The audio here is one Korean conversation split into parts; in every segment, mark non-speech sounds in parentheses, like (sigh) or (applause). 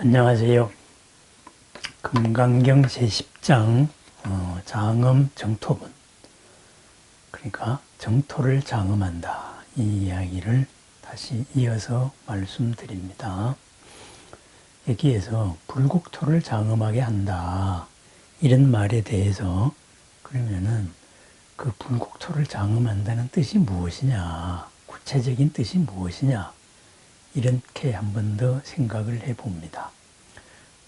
안녕하세요. 금강경 제10장 어, 장음 정토분 그러니까 정토를 장음한다. 이 이야기를 다시 이어서 말씀드립니다. 여기에서 불국토를 장음하게 한다. 이런 말에 대해서 그러면은 그 불국토를 장음한다는 뜻이 무엇이냐? 구체적인 뜻이 무엇이냐 이렇게 한 번 더 생각을 해봅니다.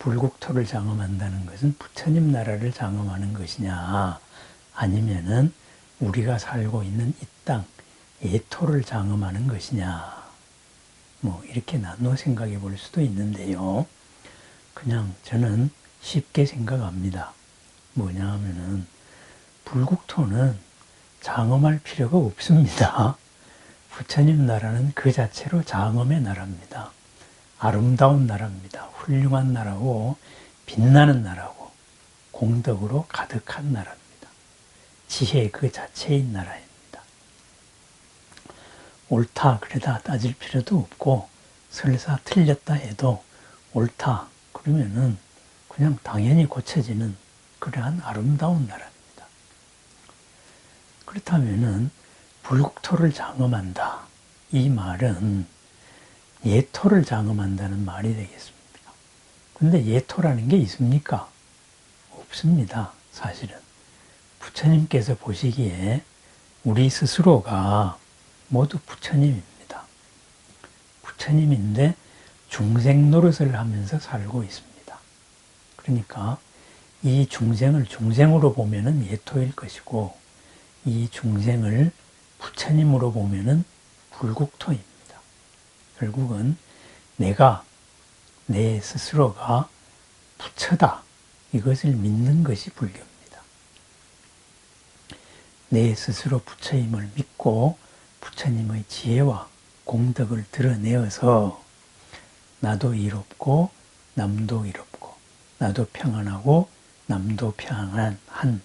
불국토를 장엄한다는 것은 부처님 나라를 장엄하는 것이냐 아니면은 우리가 살고 있는 이 땅 예토를 장엄하는 것이냐 뭐 이렇게 나눠 생각해 볼 수도 있는데요. 그냥 저는 쉽게 생각합니다. 뭐냐 하면은 불국토는 장엄할 필요가 없습니다. 부처님 나라는 그 자체로 장엄의 나라입니다. 아름다운 나라입니다. 훌륭한 나라고 빛나는 나라고 공덕으로 가득한 나라입니다. 지혜 그 자체인 나라입니다. 옳다 그러다 따질 필요도 없고 설사 틀렸다 해도 옳다 그러면은 그냥 당연히 고쳐지는 그러한 아름다운 나라입니다. 그렇다면은 불국토를 장엄한다. 이 말은 예토를 장엄한다는 말이 되겠습니다. 근데 예토라는 게 있습니까? 없습니다. 사실은. 부처님께서 보시기에 우리 스스로가 모두 부처님입니다. 부처님인데 중생 노릇을 하면서 살고 있습니다. 그러니까 이 중생을 중생으로 보면은 예토일 것이고 이 중생을 부처님으로 보면은 불국토입니다. 결국은 내가 내 스스로가 부처다 이것을 믿는 것이 불교입니다. 내 스스로 부처임을 믿고 부처님의 지혜와 공덕을 드러내어서 나도 이롭고 남도 이롭고 나도 평안하고 남도 평안한 한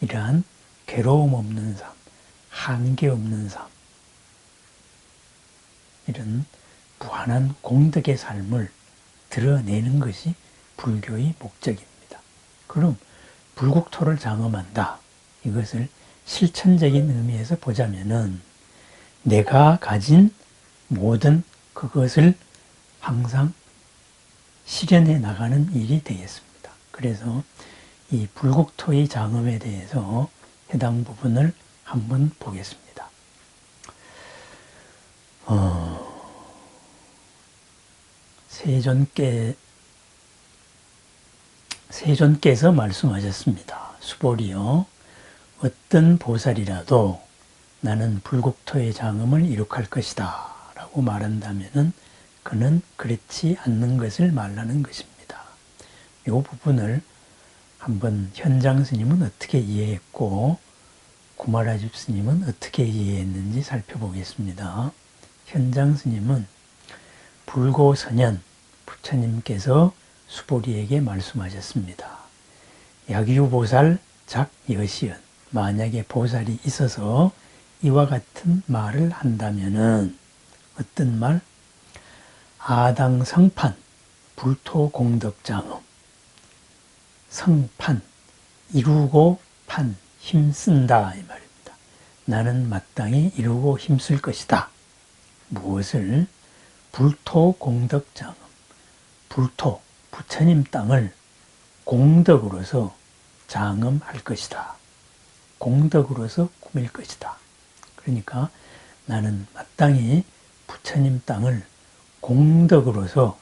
이러한 괴로움 없는 삶, 한계 없는 삶 이런 무한한 공덕의 삶을 드러내는 것이 불교의 목적입니다. 그럼 불국토를 장엄한다. 이것을 실천적인 의미에서 보자면은 내가 가진 모든 그것을 항상 실현해 나가는 일이 되겠습니다. 그래서 이 불국토의 장엄에 대해서 해당 부분을 한번 보겠습니다. 어, 세존께 세존께서 말씀하셨습니다. 수보리요 어떤 보살이라도 나는 불국토의 장엄을 이룩할 것이다 라고 말한다면 그는 그렇지 않는 것을 말하는 것입니다. 이 부분을 한번 현장 스님은 어떻게 이해했고 구마라집 스님은 어떻게 이해했는지 살펴보겠습니다. 현장 스님은 불고선연 부처님께서 수보리에게 말씀하셨습니다. 야기보살 작 여시은 만약에 보살이 있어서 이와 같은 말을 한다면은 어떤 말? 아당 성판 불토 공덕장음 성판 이루고 판 힘쓴다 이 말입니다. 나는 마땅히 이루고 힘쓸 것이다. 무엇을? 불토 공덕장음 불토 부처님 땅을 공덕으로서 장음할 것이다. 공덕으로서 꾸밀 것이다. 그러니까 나는 마땅히 부처님 땅을 공덕으로서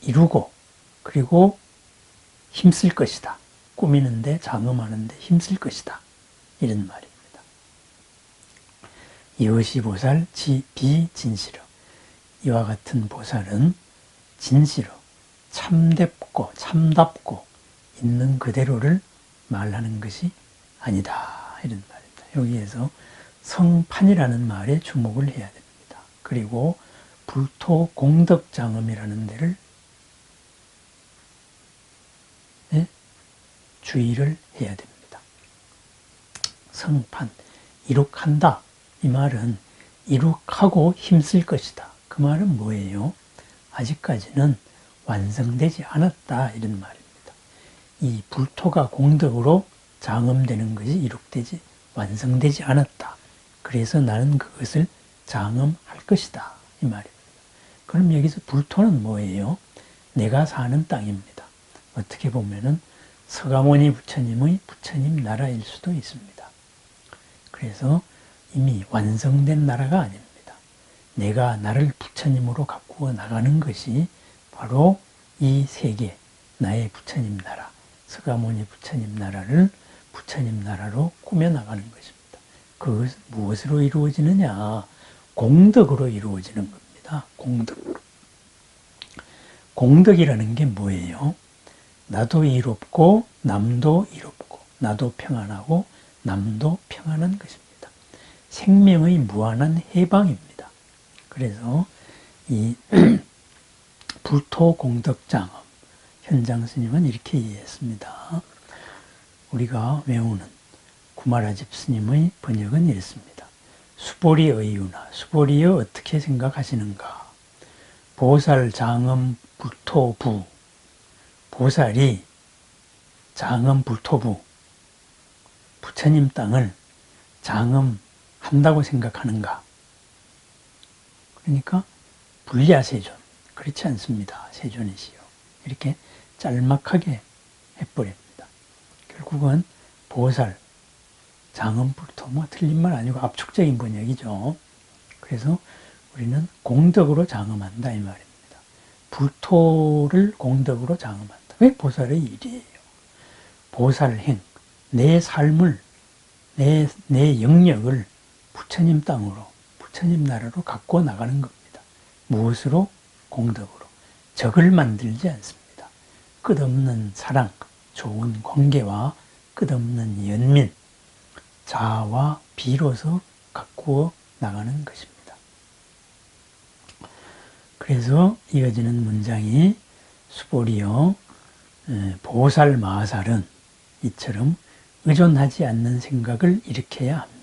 이루고 그리고 힘쓸 것이다. 꾸미는데 장엄하는데 힘쓸 것이다. 이런 말입니다. 여시보살 지 비진시로 이와 같은 보살은 진시로 참답고 참답고 있는 그대로를 말하는 것이 아니다 이런 말입니다. 여기에서 성판이라는 말에 주목을 해야 됩니다. 그리고 불토 공덕장엄이라는 데를 주의를 해야 됩니다. 성판, 이룩한다. 이 말은 이룩하고 힘쓸 것이다. 그 말은 뭐예요? 아직까지는 완성되지 않았다 이런 말입니다. 이 불토가 공덕으로 장엄되는 것이 이룩되지 완성되지 않았다. 그래서 나는 그것을 장엄할 것이다 이 말입니다. 그럼 여기서 불토는 뭐예요? 내가 사는 땅입니다. 어떻게 보면은 서가모니 부처님의 부처님 나라일 수도 있습니다. 그래서 이미 완성된 나라가 아닙니다. 내가 나를 부처님으로 가꾸어 나가는 것이 바로 이 세계, 나의 부처님 나라, 서가모니 부처님 나라를 부처님 나라로 꾸며나가는 것입니다. 그것은 무엇으로 이루어지느냐? 공덕으로 이루어지는 겁니다. 공덕으로. 공덕이라는 게 뭐예요? 나도 이롭고 남도 이롭고 나도 평안하고 남도 평안한 것입니다. 생명의 무한한 해방입니다. 그래서 이 (clears throat) 불토 공덕장엄 현장 스님은 이렇게 이해했습니다. 우리가 외우는 구마라집 스님의 번역은 이렇습니다. 수보리 의 유나 수보리여 어떻게 생각하시는가? 보살 장엄 불토부 보살이 장엄 불토부 부처님 땅을 장엄한다고 생각하는가? 그러니까 불리하 세존 그렇지 않습니다. 세존이시요 이렇게 짤막하게 해버립니다. 결국은 보살 장엄불토 뭐 틀린 말 아니고 압축적인 번역이죠. 그래서 우리는 공덕으로 장엄한다 이 말입니다. 불토를 공덕으로 장엄한다. 왜 보살의 일이에요? 보살행, 내 삶을, 내, 내 영역을 부처님 땅으로, 부처님 나라로 갖고 나가는 겁니다. 무엇으로? 공덕으로. 적을 만들지 않습니다. 끝없는 사랑, 좋은 관계와 끝없는 연민, 자와 비로소 가꾸어 나가는 것입니다. 그래서 이어지는 문장이 수보리여 보살 마살은 이처럼 의존하지 않는 생각을 일으켜야 합니다.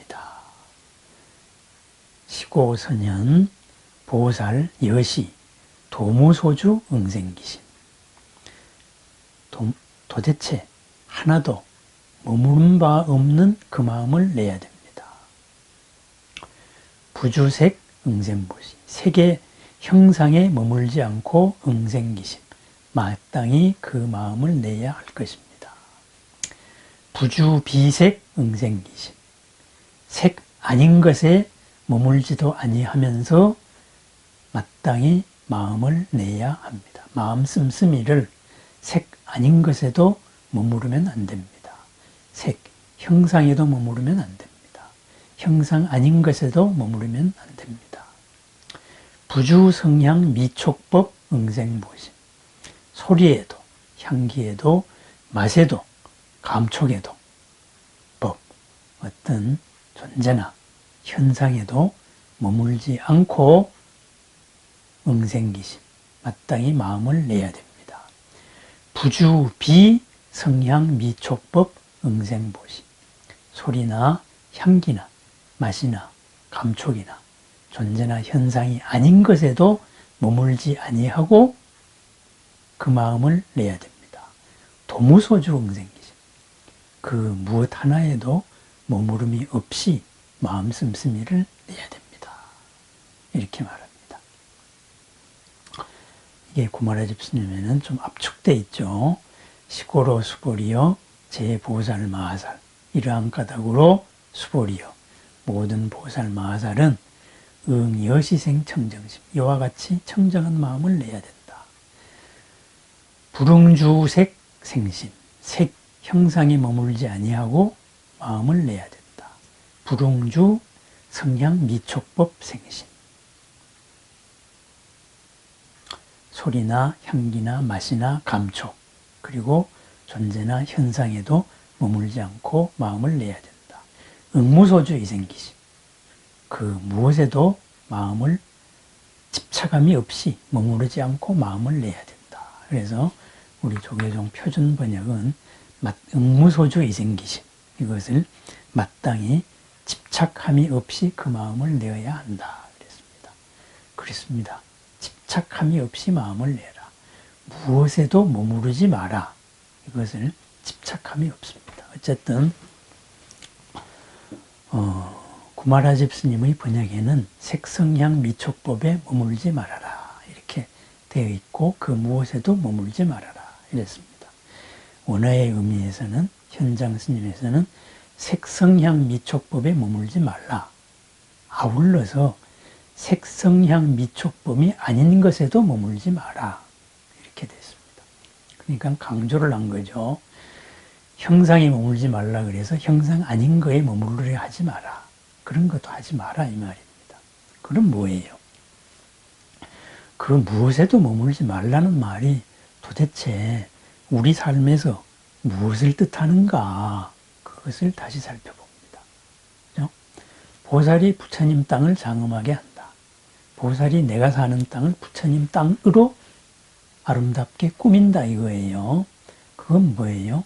시고선현 보살 여시 도무소주 응생기심 도, 도대체 하나도 머무른 바 없는 그 마음을 내야 됩니다. 부주색 응생보시 세계 형상에 머물지 않고 응생기심, 마땅히 그 마음을 내야 할 것입니다. 부주 비색 응생기심, 색 아닌 것에 머물지도 아니하면서 마땅히 마음을 내야 합니다. 마음 씀씀이를 색 아닌 것에도 머무르면 안 됩니다. 색, 형상에도 머무르면 안 됩니다. 형상 아닌 것에도 머무르면 안 됩니다. 부주성향 미촉법 응생보심 소리에도 향기에도 맛에도 감촉에도 법 어떤 존재나 현상에도 머물지 않고 응생기심 마땅히 마음을 내야 됩니다. 부주 비 성향 미촉법 응생보심 소리나 향기나 맛이나 감촉이나 존재나 현상이 아닌 것에도 머물지 아니하고 그 마음을 내야 됩니다. 도무소주 응생기심. 그 무엇 하나에도 머무름이 없이 마음 씀씀이를 내야 됩니다. 이렇게 말합니다. 이게 구마라 집 스님에는 좀 압축돼 있죠. 시고로 수보리여 제보살 마살 이러한 까닭으로 수보리여 모든 보살 마살은 응 여시생 청정심 이와 같이 청정한 마음을 내야 된다. 불응주색 생심 색 형상에 머물지 아니하고 마음을 내야 된다. 불응주 성향 미촉법 생심 소리나 향기나 맛이나 감촉 그리고 존재나 현상에도 머물지 않고 마음을 내야 된다. 응무소주 이생기심 그 무엇에도 마음을 집착함이 없이 머무르지 않고 마음을 내야 된다. 그래서 우리 조계종 표준 번역은 응무소주 이생기심 이것을 마땅히 집착함이 없이 그 마음을 내어야 한다. 그랬습니다. 그렇습니다. 집착함이 없이 마음을 내라. 무엇에도 머무르지 마라. 이것을 집착함이 없습니다. 어쨌든 어, 구마라 집스님의 번역에는 색성향 미촉법에 머물지 말아라 이렇게 되어 있고 그 무엇에도 머물지 말아라 이랬습니다. 원어의 의미에서는 현장 스님에서는 색성향 미촉법에 머물지 말라. 아울러서 색성향 미촉법이 아닌 것에도 머물지 마라. 이렇게 됐습니다. 그러니까 강조를 한 거죠. 형상에 머물지 말라 그래서 형상 아닌 거에 머무르려 하지 마라. 그런 것도 하지 마라 이 말입니다. 그럼 뭐예요? 그 무엇에도 머물지 말라는 말이 도대체 우리 삶에서 무엇을 뜻하는가 그것을 다시 살펴봅니다. 그죠? 보살이 부처님 땅을 장엄하게 한다. 보살이 내가 사는 땅을 부처님 땅으로 아름답게 꾸민다 이거예요. 그건 뭐예요?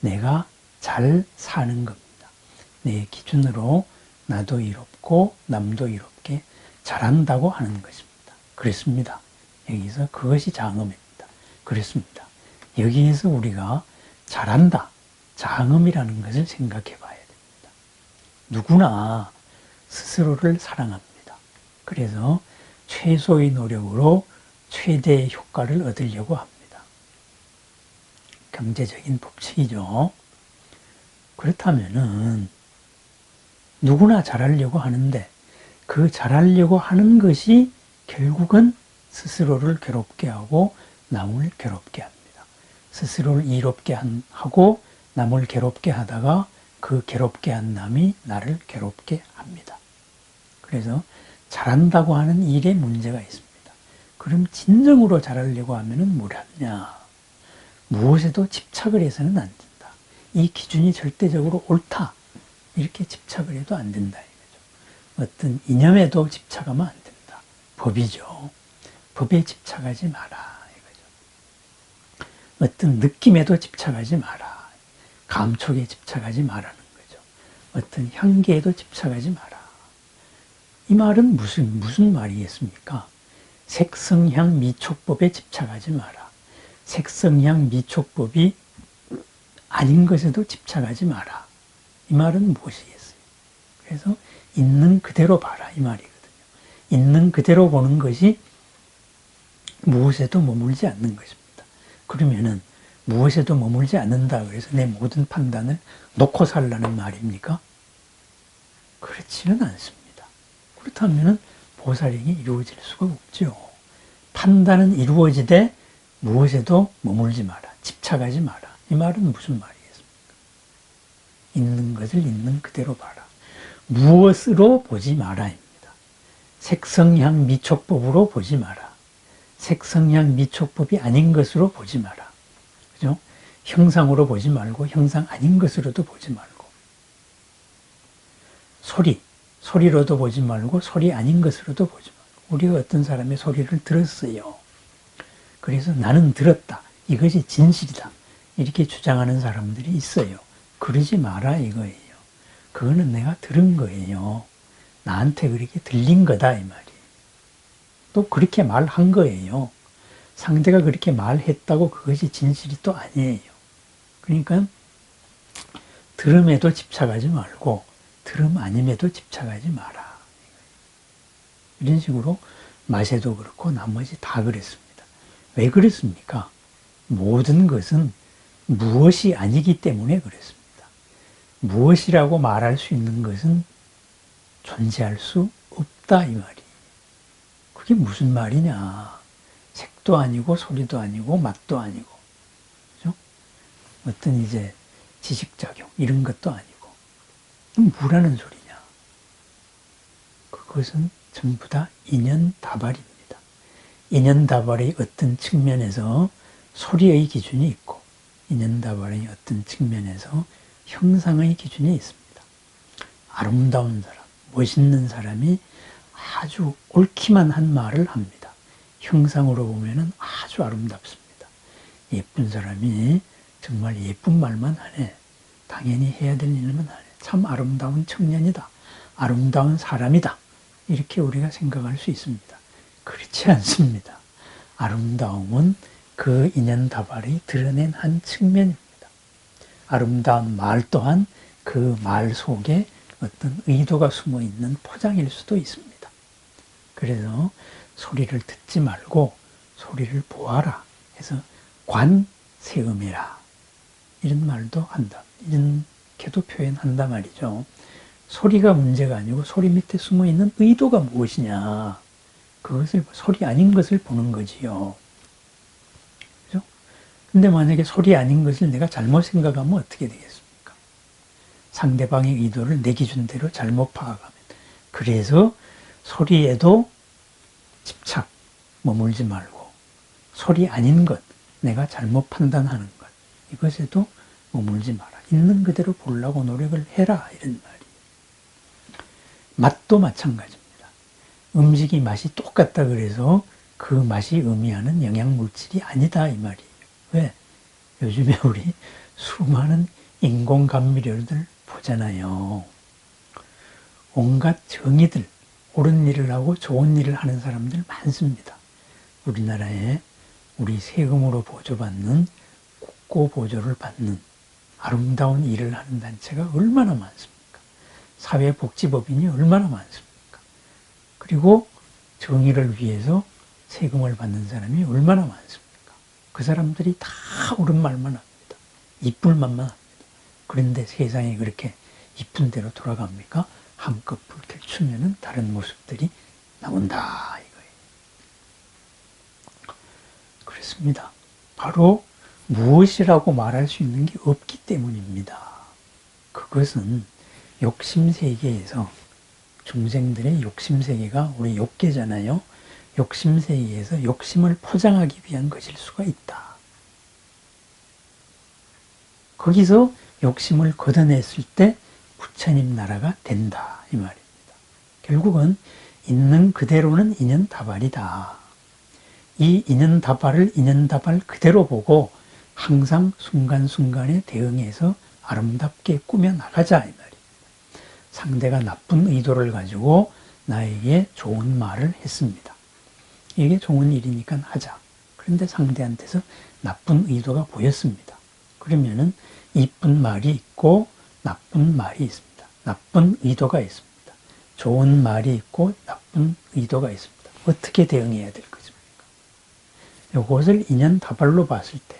내가 잘 사는 겁니다. 내 기준으로 나도 이롭고 남도 이롭게 잘한다고 하는 것입니다. 그랬습니다. 여기서 그것이 장엄입니다. 그랬습니다. 여기에서 우리가 잘한다, 장엄이라는 것을 생각해 봐야 됩니다. 누구나 스스로를 사랑합니다. 그래서 최소의 노력으로 최대의 효과를 얻으려고 합니다. 경제적인 법칙이죠. 그렇다면은 누구나 잘하려고 하는데 그 잘하려고 하는 것이 결국은 스스로를 괴롭게 하고 남을 괴롭게 합니다. 스스로를 이롭게 한- 하고 남을 괴롭게 하다가 그 괴롭게 한 남이 나를 괴롭게 합니다. 그래서 잘한다고 하는 일에 문제가 있습니다. 그럼 진정으로 잘하려고 하면은 뭘 하냐? 무엇에도 집착을 해서는 안 된다. 이 기준이 절대적으로 옳다. 이렇게 집착을 해도 안 된다. 이거죠. 어떤 이념에도 집착하면 안 된다. 법이죠. 법에 집착하지 마라. 어떤 느낌에도 집착하지 마라. 감촉에 집착하지 마라는 거죠. 어떤 향기에도 집착하지 마라. 이 말은 무슨, 무슨 말이겠습니까? 색성향 미촉법에 집착하지 마라. 색성향 미촉법이 아닌 것에도 집착하지 마라. 이 말은 무엇이겠어요? 그래서 있는 그대로 봐라 이 말이거든요. 있는 그대로 보는 것이 무엇에도 머물지 않는 것입니다. 그러면은 무엇에도 머물지 않는다 그래서 내 모든 판단을 놓고 살라는 말입니까? 그렇지는 않습니다. 그렇다면은 보살행이 이루어질 수가 없죠. 판단은 이루어지되 무엇에도 머물지 마라. 집착하지 마라. 이 말은 무슨 말이겠습니까? 있는 것을 있는 그대로 봐라. 무엇으로 보지 마라입니다. 색성향 미촉법으로 보지 마라. 색성향 미촉법이 아닌 것으로 보지 마라. 그죠? 형상으로 보지 말고 형상 아닌 것으로도 보지 말고. 소리, 소리로도 보지 말고 소리 아닌 것으로도 보지 말고. 우리가 어떤 사람의 소리를 들었어요. 그래서 나는 들었다. 이것이 진실이다. 이렇게 주장하는 사람들이 있어요. 그러지 마라 이거예요. 그거는 내가 들은 거예요. 나한테 그렇게 들린 거다 이 말이에요. 또 그렇게 말한 거예요. 상대가 그렇게 말했다고 그것이 진실이 또 아니에요. 그러니까 들음에도 집착하지 말고 들음 아님에도 집착하지 마라. 이런 식으로 맛에도 그렇고 나머지 다 그랬습니다. 왜 그랬습니까? 모든 것은 무엇이 아니기 때문에 그랬습니다. 무엇이라고 말할 수 있는 것은 존재할 수 없다 이 말이. 그게 무슨 말이냐? 색도 아니고 소리도 아니고 맛도 아니고, 그죠? 어떤 이제 지식작용 이런 것도 아니고, 뭐라는 소리냐? 그것은 전부 다 인연다발입니다. 인연다발의 어떤 측면에서 소리의 기준이 있고, 인연다발의 어떤 측면에서 형상의 기준이 있습니다. 아름다운 사람, 멋있는 사람이 아주 옳기만 한 말을 합니다. 형상으로 보면은 아주 아름답습니다. 예쁜 사람이 정말 예쁜 말만 하네. 당연히 해야 될 일만 하네. 참 아름다운 청년이다. 아름다운 사람이다. 이렇게 우리가 생각할 수 있습니다. 그렇지 않습니다. 아름다움은 그 인연다발이 드러낸 한 측면입니다. 아름다운 말 또한 그 말 속에 어떤 의도가 숨어 있는 포장일 수도 있습니다. 그래서 소리를 듣지 말고 소리를 보아라 해서 관세음이라 이런 말도 한다. 이렇게도 표현한다 말이죠. 소리가 문제가 아니고 소리 밑에 숨어 있는 의도가 무엇이냐. 그것을 소리 아닌 것을 보는 거지요. 그죠? 근데 만약에 소리 아닌 것을 내가 잘못 생각하면 어떻게 되겠습니까? 상대방의 의도를 내 기준대로 잘못 파악하면. 그래서 소리에도 집착, 머물지 말고 소리 아닌 것, 내가 잘못 판단하는 것, 이것에도 머물지 마라. 있는 그대로 보려고 노력을 해라. 이런 말이에요. 맛도 마찬가지입니다. 음식이 맛이 똑같다 그래서 그 맛이 의미하는 영양물질이 아니다. 이 말이에요. 왜? 요즘에 우리 수많은 인공 감미료들 보잖아요. 온갖 정의들, 옳은 일을 하고 좋은 일을 하는 사람들 많습니다. 우리나라에 우리 세금으로 보조받는 국고 보조를 받는 아름다운 일을 하는 단체가 얼마나 많습니까? 사회복지법인이 얼마나 많습니까? 그리고 정의를 위해서 세금을 받는 사람이 얼마나 많습니까? 그 사람들이 다 옳은 말만 합니다. 이쁠 말만 합니다. 그런데 세상이 그렇게 이쁜 대로 돌아갑니까? 한껏 불쾌 추면은 다른 모습들이 나온다 이거예요. 그렇습니다. 바로 무엇이라고 말할 수 있는 게 없기 때문입니다. 그것은 욕심 세계에서 중생들의 욕심 세계가 우리 욕계잖아요. 욕심 세계에서 욕심을 포장하기 위한 것일 수가 있다. 거기서 욕심을 걷어냈을 때 부처님 나라가 된다 이 말입니다. 결국은 있는 그대로는 인연다발이다. 이 인연다발을 인연다발 그대로 보고 항상 순간순간에 대응해서 아름답게 꾸며 나가자 이 말입니다. 상대가 나쁜 의도를 가지고 나에게 좋은 말을 했습니다. 이게 좋은 일이니까 하자. 그런데 상대한테서 나쁜 의도가 보였습니다. 그러면은 이쁜 말이 있고 나쁜 말이 있습니다. 나쁜 의도가 있습니다. 좋은 말이 있고 나쁜 의도가 있습니다. 어떻게 대응해야 될 것입니까? 이것을 인연 다발로 봤을 때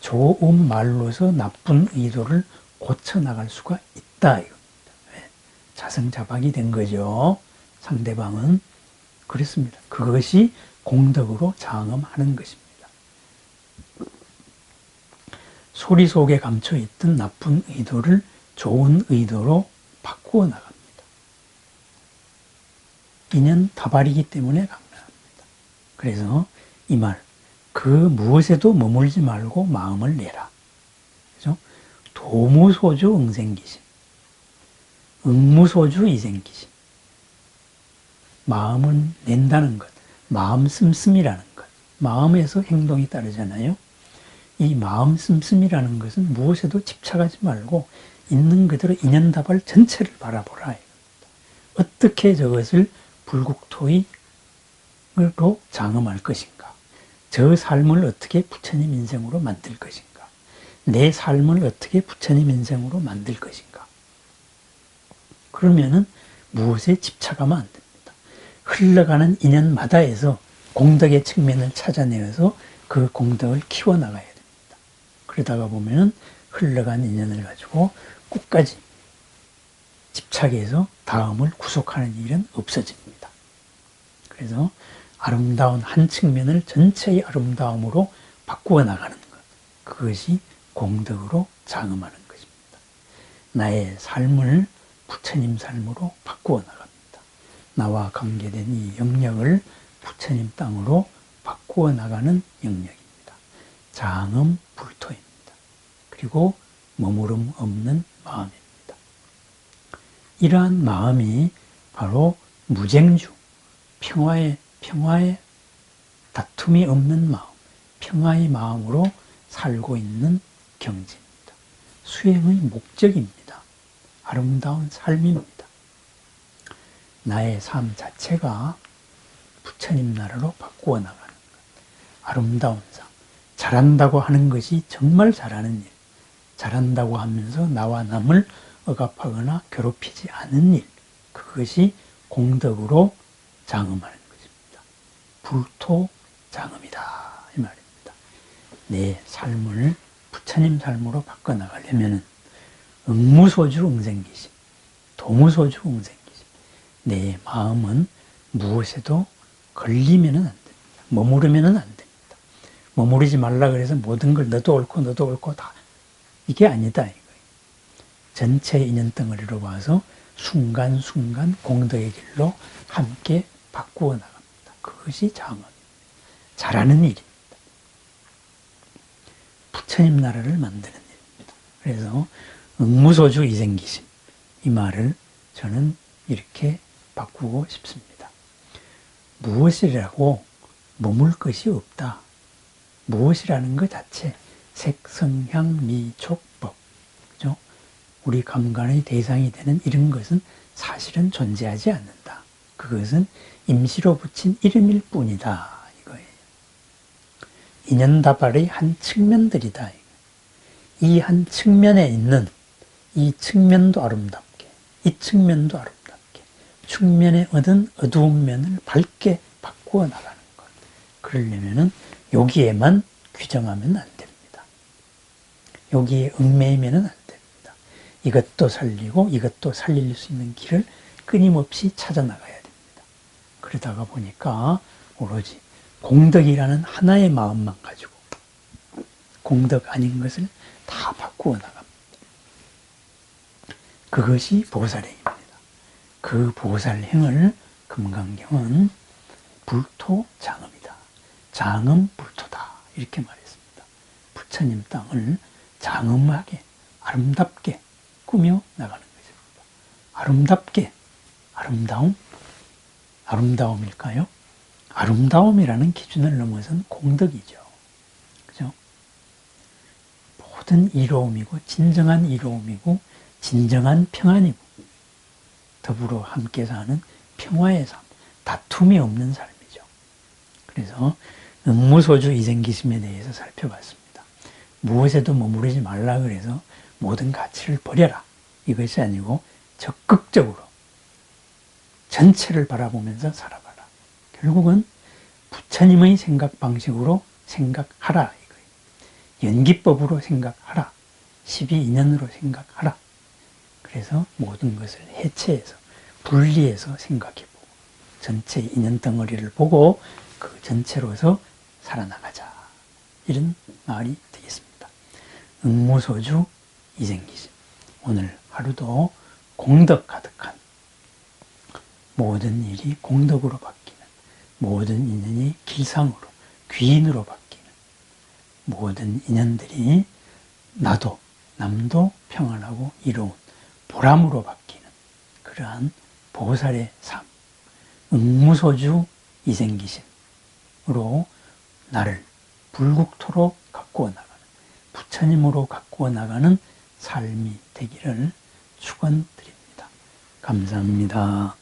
좋은 말로서 나쁜 의도를 고쳐 나갈 수가 있다 이겁니다. 왜? 자성자박이 된 거죠. 상대방은 그렇습니다. 그것이 공덕으로 장엄하는 것입니다. 소리 속에 감춰 있던 나쁜 의도를 좋은 의도로 바꾸어 나갑니다. 이는 다발이기 때문에 강력합니다. 그래서 이 말, 그 무엇에도 머물지 말고 마음을 내라. 그죠? 도무소주 응생기심. 응무소주 이생기심. 마음을 낸다는 것. 마음 씀씀이라는 것. 마음에서 행동이 따르잖아요. 이 마음 씀씀이라는 것은 무엇에도 집착하지 말고 있는 그대로 인연다발 전체를 바라보라. 어떻게 저것을 불국토의로 장엄할 것인가? 저 삶을 어떻게 부처님 인생으로 만들 것인가? 내 삶을 어떻게 부처님 인생으로 만들 것인가? 그러면은 무엇에 집착하면 안 됩니다. 흘러가는 인연마다에서 공덕의 측면을 찾아내어서 그 공덕을 키워나가야 됩니다. 그러다가 보면은 흘러간 인연을 가지고 끝까지 집착해서 다음을 구속하는 일은 없어집니다. 그래서 아름다운 한 측면을 전체의 아름다움으로 바꾸어 나가는 것. 그것이 공덕으로 장엄하는 것입니다. 나의 삶을 부처님 삶으로 바꾸어 나갑니다. 나와 관계된 이 영역을 부처님 땅으로 바꾸어 나가는 영역입니다. 장엄 불토입니다. 그리고 머무름 없는 마음입니다. 이러한 마음이 바로 무쟁주, 평화의, 평화의 다툼이 없는 마음, 평화의 마음으로 살고 있는 경지입니다. 수행의 목적입니다. 아름다운 삶입니다. 나의 삶 자체가 부처님 나라로 바꾸어 나가는 것. 아름다운 삶. 잘한다고 하는 것이 정말 잘하는 일, 잘한다고 하면서 나와 남을 억압하거나 괴롭히지 않은 일, 그것이 공덕으로 장음하는 것입니다. 불토 장음이다 이 말입니다. 내 삶을 부처님 삶으로 바꿔나가려면 응무소주 응생기심, 도무소주 응생기심, 내 마음은 무엇에도 걸리면 안 됩니다. 머무르면 안 됩니다. 머무르지 말라 그래서 모든 걸 너도 옳고 너도 옳고 다 이게 아니다. 전체 인연 덩어리로 봐서 순간순간 공덕의 길로 함께 바꾸어 나갑니다. 그것이 장엄. 잘하는 일입니다. 부처님 나라를 만드는 일입니다. 그래서 응무소주 이생기심 이 말을 저는 이렇게 바꾸고 싶습니다. 무엇이라고 머물 것이 없다. 무엇이라는 것 자체 색성향 미촉법 그죠? 우리 감관의 대상이 되는 이런 것은 사실은 존재하지 않는다. 그것은 임시로 붙인 이름일 뿐이다. 이거예요. 인연다발의 한 측면들이다. 이 한 측면에 있는 이 측면도 아름답게, 이 측면도 아름답게, 측면에 얻은 어두운 면을 밝게 바꾸어 나가는 것. 그러려면은 여기에만 규정하면 안 됩니다. 여기에 얽매이면 안 됩니다. 이것도 살리고 이것도 살릴 수 있는 길을 끊임없이 찾아 나가야 됩니다. 그러다가 보니까 오로지 공덕이라는 하나의 마음만 가지고 공덕 아닌 것을 다 바꾸어 나갑니다. 그것이 보살행입니다. 그 보살행을 금강경은 불토장음이다. 장음 불토다. 이렇게 말했습니다. 부처님 땅을 장음하게 아름답게 꾸며 나가는 것입니다. 아름답게 아름다움 아름다움일까요? 아름다움이라는 기준을 넘어선 공덕이죠. 그죠? 모든 이로움이고 진정한 이로움이고 진정한 평안이고 더불어 함께 사는 평화의 삶, 다툼이 없는 삶이죠. 그래서 응무소주 이생기심에 대해서 살펴봤습니다. 무엇에도 머무르지 말라 그래서 모든 가치를 버려라. 이것이 아니고 적극적으로 전체를 바라보면서 살아봐라. 결국은 부처님의 생각 방식으로 생각하라. 이거예요. 연기법으로 생각하라. 12인연으로 생각하라. 그래서 모든 것을 해체해서 분리해서 생각해보고 전체 인연 덩어리를 보고 그 전체로서 살아나가자. 이런 말이. 응무소주 이생기심. 오늘 하루도 공덕 가득한 모든 일이 공덕으로 바뀌는 모든 인연이 길상으로 귀인으로 바뀌는 모든 인연들이 나도 남도 평안하고 이로운 보람으로 바뀌는 그러한 보살의 삶, 응무소주 이생기심으로 나를 불국토로 가꾸어 나가는 부처님으로 가꾸어 나가는 삶이 되기를 축원드립니다. 감사합니다.